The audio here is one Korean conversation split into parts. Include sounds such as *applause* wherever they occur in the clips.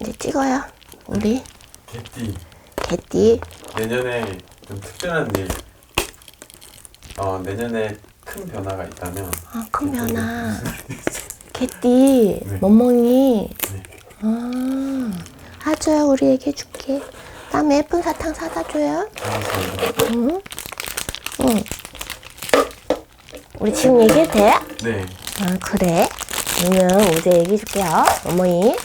이제 찍어요. 우리 개띠 개띠. 내년에 좀 특별한 일. 어 내년에 큰 변화가 있다면 아, 큰 변화. *laughs* 개띠. 네. 멍멍이. 네. 아, 아줘요. 우리 얘기해줄게. 다음에 예쁜 사탕 사다 줘요. 알겠습니다. 응? 응. 우리 지금 얘기해도 돼? 네. 아, 그래? 그러면 이제 얘기해 줄게요. 어머니.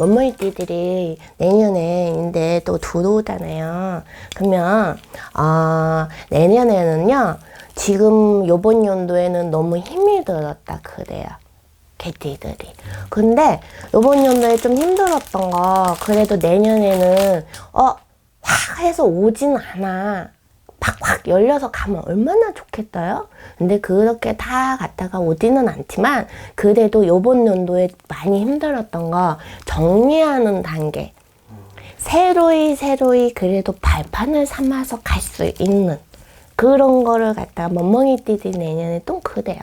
머머니 띠들이 내년에 또 들어오잖아요. 그러면, 어, 내년에는요, 지금 요번 연도에는 너무 힘이 들었다. 그래요. 개띠들이. 근데 요번 연도에 좀 힘들었던 거, 그래도 내년에는, 어, 확 해서 오진 않아. 팍팍 열려서 가면 얼마나 좋겠어요? 근데 그렇게 다 갔다가 오지는 않지만 그래도 요번 연도에 많이 힘들었던 거 정리하는 단계. 새로이 새로이 그래도 발판을 삼아서 갈 수 있는 그런 거를 갖다가 멍멍이띠들이 내년에 또 그래요.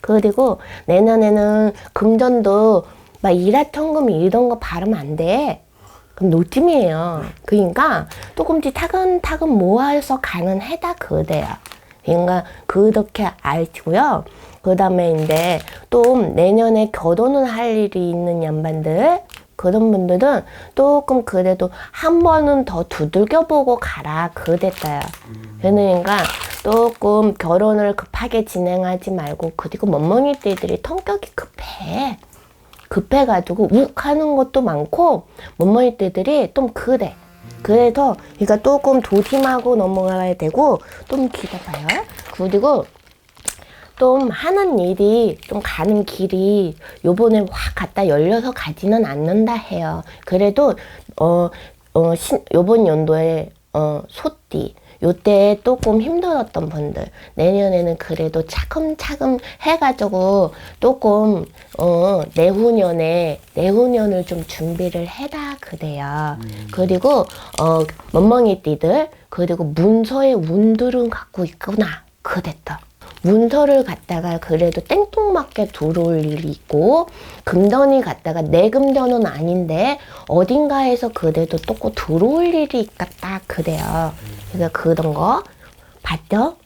그리고 내년에는 금전도 막 일화천금 이런 거 바르면 안 돼. 그럼 노tim이에요. 그러니까 조금씩 타근타근 모아서 가는 해다 그래요. 그러니까 그렇게 알고요. 그 다음에 이제 또 내년에 결혼을 할 일이 있는 양반들 그런 분들은 조금 그래도 한 번은 더 두들겨 보고 가라 그랬어요. 그러니까 조금 결혼을 급하게 진행하지 말고 그리고 멍멍이 띠들이 성격이 급해. 급해가지고 욱 하는 것도 많고 못머리 때들이 좀 그래. 그래서 그러니까 조금 조심하고 넘어가야 되고 좀 기다려요. 그리고 좀 하는 일이 좀 가는 길이 요번에 확 갖다 열려서 가지는 않는다 해요. 그래도 어, 어, 신, 요번 연도에 어, 소띠 요때 조금 힘들었던 분들 내년에는 그래도 차근차근 해가지고 조금 어 내후년에 내후년을 좀 준비를 해다 그래요. 그리고 어 멍멍이띠들 그리고 문서에 운들은 갖고 있구나 그랬다. 문서를 갖다가 그래도 땡뚱맞게 들어올 일이 있고 금전이 갖다가 내 금전은 아닌데 어딘가에서 그래도 또고 들어올 일이 있겠다 그래요. 그러니까 그런 거 봤죠?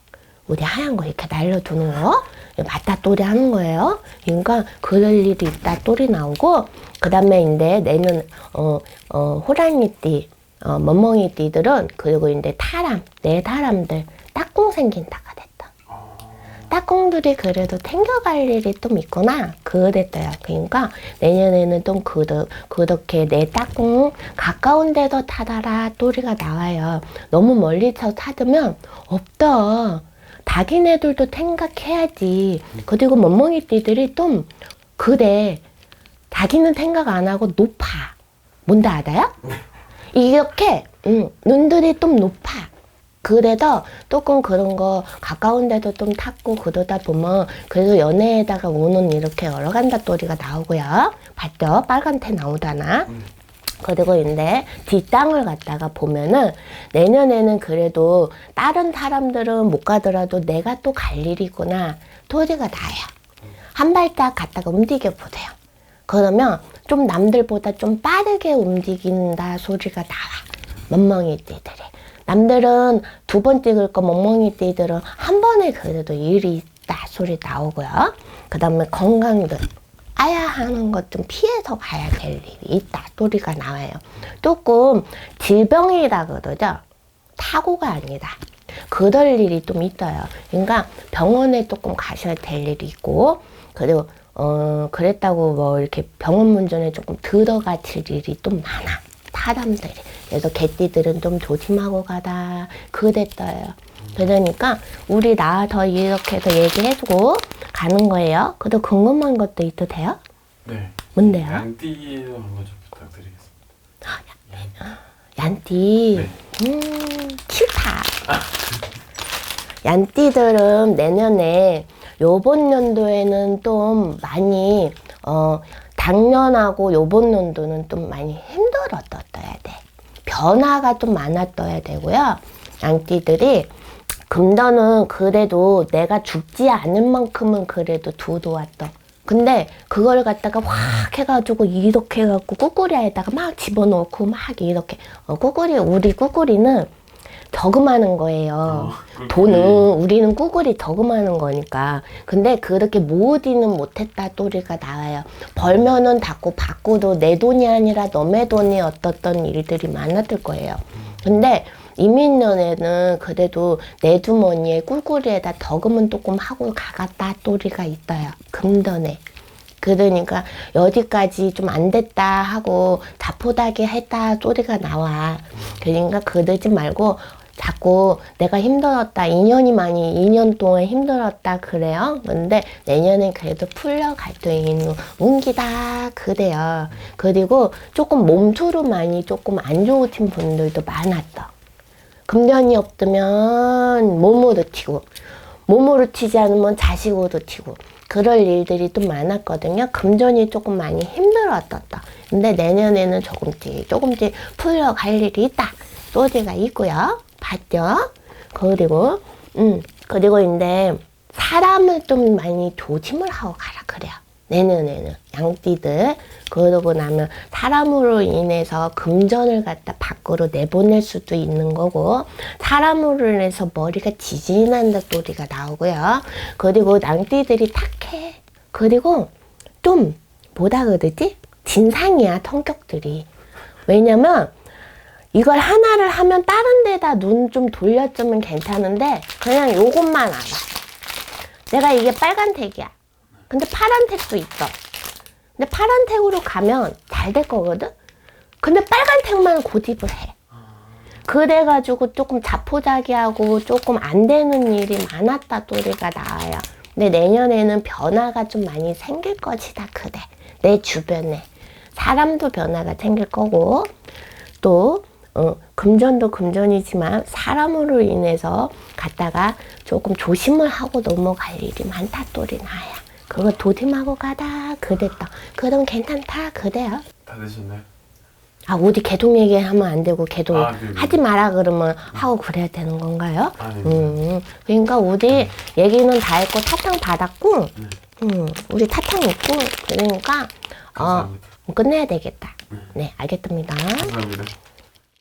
우리 하얀 거 이렇게 날려두는 거 맞다 또리 하는 거예요. 그러니까 그럴 일이 있다 또리 나오고 그 다음에 이제 내년 어, 어, 호랑이띠 어, 멍멍이띠들은 그리고 이제 타람 내 사람들 딱꿍 생긴다. 딱꿍들이 그래도 챙겨갈 일이 좀 있구나. 그랬어요. 그러니까 내년에는 좀 그러, 그렇게 내 딱꿍 가까운 데서 타다라 또리가 나와요. 너무 멀리서 타두면 없다. 자기네들도 생각해야지. 그리고 멍멍이띠들이 좀 그래. 자기는 생각 안 하고 높아. 뭔지 알아요? 이렇게 음, 눈들이 좀 높아. 그래서 조금 그런 거 가까운 데도 좀 탔고 그러다 보면 그래서 연애에다가 오는 이렇게 여러 간다 또리가 나오고요. 봤죠? 빨간 테 나오잖아. 그리고 이제 뒷땅을 갖다가 보면은 내년에는 그래도 다른 사람들은 못 가더라도 내가 또 갈 일이구나. 토리가 나요. 한 발짝 갖다가 움직여 보세요. 그러면 좀 남들보다 좀 빠르게 움직인다 소리가 나와. 멍멍이 띠들이. 남들은 두 번 찍을 거 멍멍이 띠들은 한 번에 그래도 일이 있다 소리 나오고요. 그 다음에 건강들. 아야 하는 것 좀 피해서 가야 될 일이 있다 소리가 나와요. 조금 질병이라 그러죠. 사고가 아니다. 그럴 일이 좀 있어요. 그러니까 병원에 조금 가셔야 될 일이 있고, 그리고, 어, 그랬다고 뭐 이렇게 병원 문전에 조금 들어가실 일이 좀 많아. 사람들이. 그래서 개띠들은 좀 조심하고 가다. 그랬어요. 그러니까 우리 나와서 이렇게 해서 얘기해주고 가는 거예요. 그래도 궁금한 것도 있도 돼요? 네. 뭔데요? 양띠도 한번 좀 부탁드리겠습니다. 얀띠. 네. 음, 싫다. 얀띠들은 내년에 요번 연도에는 좀 많이, 어, 작년하고 요번 연도는 좀 많이 힘들었어야 돼. 변화가 좀 많았어야 되고요. 양띠들이 금전은 그래도 내가 죽지 않을 만큼은 그래도 두도왔어. 근데 그걸 갖다가 확 해가지고 이렇게 해갖고 꾸꾸리에다가 막 집어넣고 막 이렇게 어, 꾸꾸리 우리 꾸꾸리는 저금하는 거예요. 어, 돈은 우리는 꾸꾸리 저금하는 거니까. 근데 그렇게 모으지는 못했다 또리가 나와요. 벌면은 닫고 받고도 내 돈이 아니라 너의 돈이 어떻던 일들이 많았을 거예요. 근데 이민년에는 그래도 내 주머니에 꿀꿀이에다 덕음은 조금 하고 가갔다 또리가 있어요. 금전에. 그러니까 여기까지 좀 안 됐다 하고 자포다게 했다 소리가 나와. 그러니까 그러지 말고 자꾸 내가 힘들었다. 2년이 많이 2년 동안 힘들었다 그래요. 근데 내년엔 그래도 풀려갈 수 있는 운기다 그래요. 그리고 조금 몸수로 많이 조금 안 좋으신 분들도 많았어. 금전이 없으면 몸으로 튀고 몸으로 튀지 않으면 자식으로 튀고 그럴 일들이 좀 많았거든요. 금전이 조금 많이 힘들었었다. 근데 내년에는 조금씩 조금씩 풀려갈 일이 있다. 소리가 있고요. 봤죠? 그리고 음 그리고 이제 사람을 좀 많이 조심을 하고 가라 그래요. 내년에는 양띠들 그러고 나면 사람으로 인해서 금전을 갖다 밖으로 내보낼 수도 있는 거고 사람으로 인해서 머리가 지진한다 소리가 나오고요. 그리고 양띠들이 탁해. 그리고 좀 뭐다 그러지? 진상이야 성격들이. 왜냐면 이걸 하나를 하면 다른 데다 눈 좀 돌려주면 괜찮은데 그냥 요것만 알아. 내가 이게 빨간색이야. 근데 파란색도 있어. 근데 파란색으로 가면 잘 될 거거든? 근데 빨간색만 고집을 해. 그래가지고 조금 자포자기하고 조금 안 되는 일이 많았다 소리가 나와요. 근데 내년에는 변화가 좀 많이 생길 것이다 그래. 내 주변에. 사람도 변화가 생길 거고 또 어, 금전도 금전이지만 사람으로 인해서 갔다가 조금 조심을 하고 넘어갈 일이 많다 소리 나야. 그거 도심하고 가다 그랬다. 그럼 괜찮다 그래요. 다 드셨나요? 아 어디 개동 얘기하면 안 되고 개동 아, 네네. 하지 마라 그러면 하고 그래야 되는 건가요? 아, 네. 음, 그러니까 우리 얘기는 다 했고 사탕 받았고, 네. 음, 우리 사탕 있고 그러니까 어 감사합니다. 끝내야 되겠다. 네, 알겠습니다. 감사합니다.